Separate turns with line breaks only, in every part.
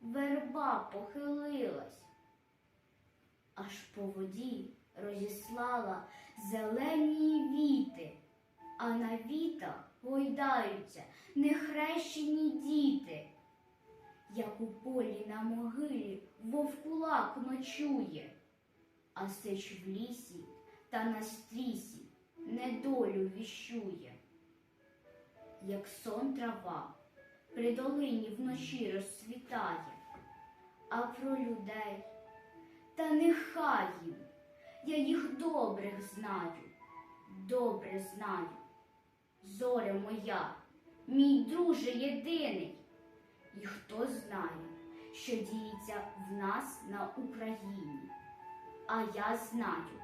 верба похилилась, аж по воді розіслала зелені віти, а на вітах гойдаються нехрещені діти. Як у полі на могилі вовкулак ночує, а сич в лісі та на стрісі недолю віщує. Як сон трава при долині вночі розцвітає, а про людей та нехай їм, я їх добрих знаю, добре знаю. Зоря моя, мій друже єдиний. І хто знає, що діється в нас на Україні. А я знаю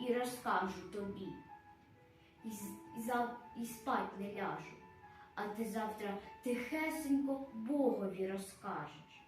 і розкажу тобі. І, і, і спать не ляжу, ти завтра тихесенько Богові розкажеш.